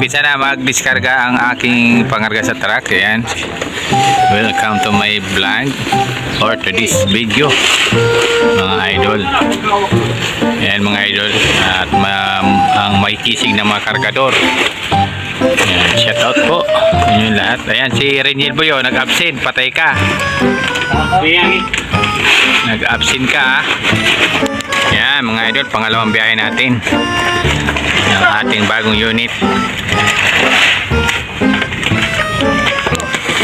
Umpisa na mag-diskarga ang aking pangarga sa truck. Ayan. Welcome to my vlog or to this video. Mga idol. Ayan mga idol. At ma- ang may kisig na mga kargador. Ayan, shout out po. Yun yung lahat. Ayan, si Reniel Boyo, nag-absent. Patay ka. Nag-absent ka ah. Yan mga idol, pangalawang biyahe natin. Ang ating bagong unit.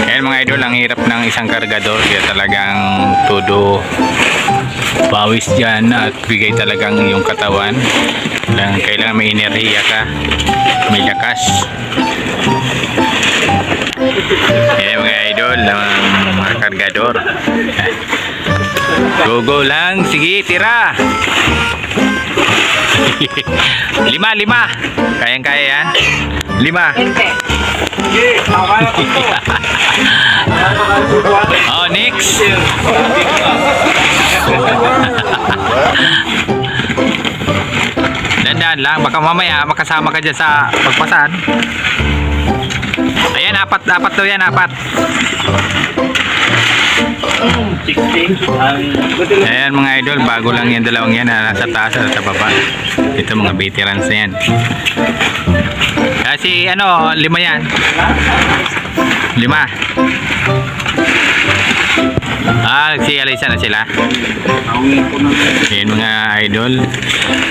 Yan mga idol, ang hirap ng isang kargador. Kaya talagang todo pawis dyan at bigay talagang yung katawan. Kailangan, kailangan may enerhiya ka. May lakas. Yan mga idol, ang mga kargador. Go go lang. Sige, tira. lima, lima. Kayang kaya yan. Lima. oh, next. Dandan lang. Baka mamaya makasama ka dyan sa pagpasan. Ayan, apat, apat daw yan, apat. Ayan mga idol, bago lang yan dalawang yan na nasa taas at sa baba. Ito mga veterans na yan. Kasi ano, lima yan. Lima. Ah, si Alisa na sila. Ayan mga idol.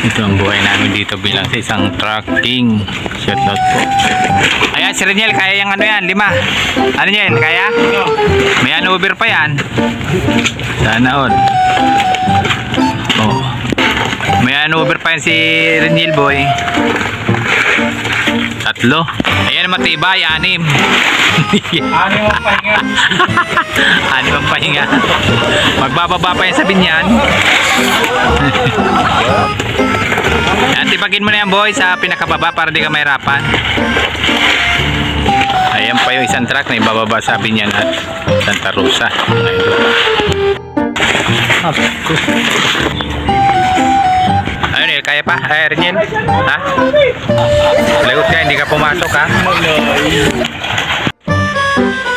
Ito ang buhay namin dito bilang sa isang trucking. Shout out po. Ayan, si Reniel, kaya yung ano yan, lima. Ano yan, kaya? May ano over pa yan. Sana all. Oh. May ano over pa yan si Reniel boy. Tatlo. Ayan matibay, anim. Ano yung pahinga? anim ang pahinga. Magbababa pa yan sa binyan. Yan, tipagin mo na yan boy sa pinakababa para di ka mahirapan. Ayan pa yung isang truck na ibababa sa binyan at Santa Rosa. Ayun eh, kaya pa? Ay, Reniel? Ha? Lagot ka, hindi ka pumasok ha?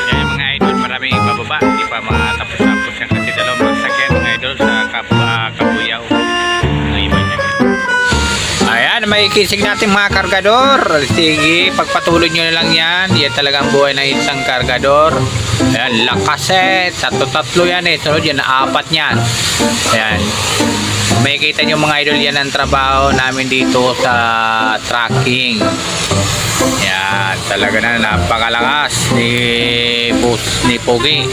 Yan mga idol, maraming ibababa. Hindi pa matapos-tapos yan kasi dalawang magsakyan mga idol sa kap uh, Kabuyaw. Ang iba niya. Ayan, may kisig natin mga kargador. Sige, pagpatuloy nyo na lang yan. Yan talagang buhay ng isang kargador. Ayan, lakas eh. Tatlo-tatlo yan eh. Sunod yan, apat yan. Ayan. May kita nyo mga idol yan ang trabaho namin dito sa tracking. Yan, talaga na napakalakas ni Bus ni Pogi.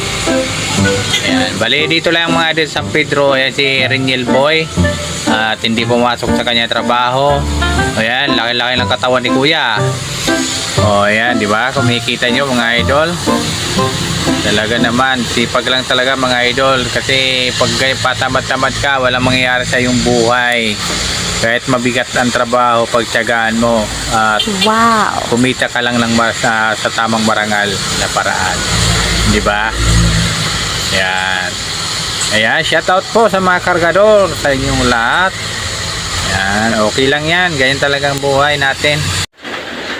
Yan, bali dito lang mga idol San Pedro, yan si Reniel Boy. At hindi pumasok sa kanya trabaho. Ayan, laki-laki ng katawan ni Kuya. O yan, di ba? Kumikita nyo mga idol. Talaga naman, sipag lang talaga mga idol kasi pag patamad-tamad ka, walang mangyayari sa iyong buhay. Kahit mabigat ang trabaho, pagtyagaan mo at Wow. kumita ka lang ng sa, sa tamang marangal na paraan. Di ba? Yan. Ayan, shout out po sa mga kargador, sa inyong lahat. Yan, okay lang yan. Ganyan talagang buhay natin.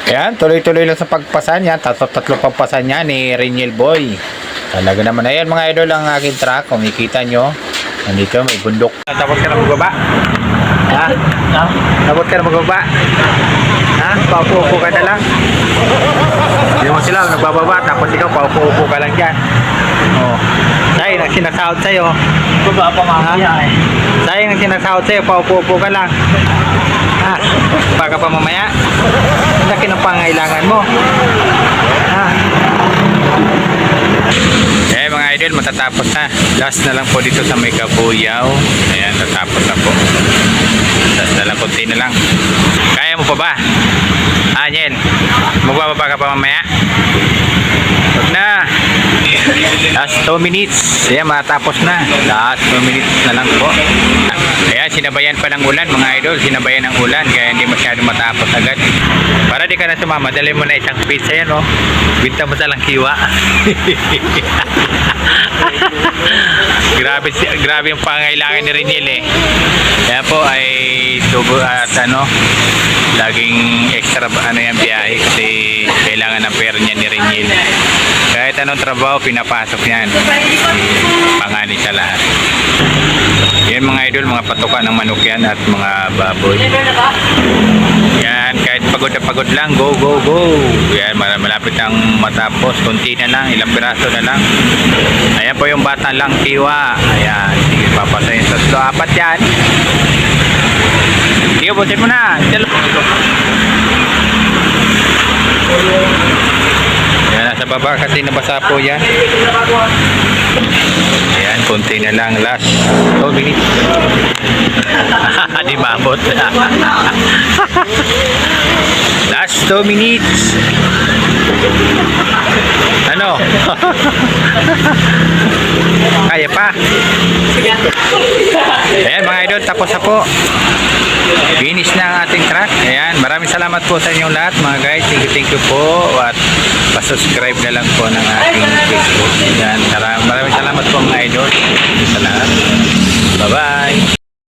Ayan, tuloy-tuloy lang sa pagpasan yan. Tatlo-tatlo pagpasan yan ni Reniel Boy. Talaga naman. Ayan mga idol ang aking truck. Kung makikita nyo, nandito may bundok. Tapos ka na magbaba? Ha? Tapos ka na magbaba? Ha? Paupo-upo ka na lang? Hindi mo sila nagbababa tapos ikaw paupo-upo ka lang dyan. Oh. Sayang ang sinasahod sa'yo. Baba pa mamaya eh. Sayang ang sinasahod sa'yo, paupo-upo ka lang. Ha? Baka pa mamaya? Ang laki ng pangailangan mo. Idol, matatapos na. Last na lang po dito sa may kabuyaw. Ayan, tatapos na po. Last na lang, kunti na lang. Kaya mo pa ba? Niel, magbababa ka pa mamaya? Huwag na. Last 2 minutes. Ayan, matapos na. Last 2 minutes na lang po. Ayan, sinabayan pa ng ulan mga idol. Sinabayan ng ulan kaya hindi masyado matapos agad. Para di ka na sumama, dali mo na isang pizza yan oh. Binta mo sa lang kiwa. grabe, si- grabe yung pangailangan ni Renil eh. Kaya po ay tubo at ano, laging extra ano yan biyahe kasi kailangan ng pera niya ni Renil. Kahit anong trabaho, pinapasok yan. Panganay sa lahat. Yan mga idol, mga patuka ng manok yan at mga baboy. Pagod na pagod lang, go, go, go. Yan, mal- malapit ang matapos. Kunti na lang, ilang piraso na lang. Ayan po yung bata lang, tiwa. Ayan, sige, papasayin sa tatlo. Apat yan. Sige, busin mo na. Yan, nasa baba kasi nabasa po yan. Ayan, kunti na lang. Last 2 minutes. Di mabot. Last 2 minutes. Ano? Kaya pa. Ayan mga idol, tapos na po. Finish na ang ating track. Ayan, maraming salamat po sa inyong lahat mga guys. Thank you, thank you po. At pasubscribe na lang po ng ating Facebook. Ayan, maraming salamat po mga idol. Salamat. Bye-bye.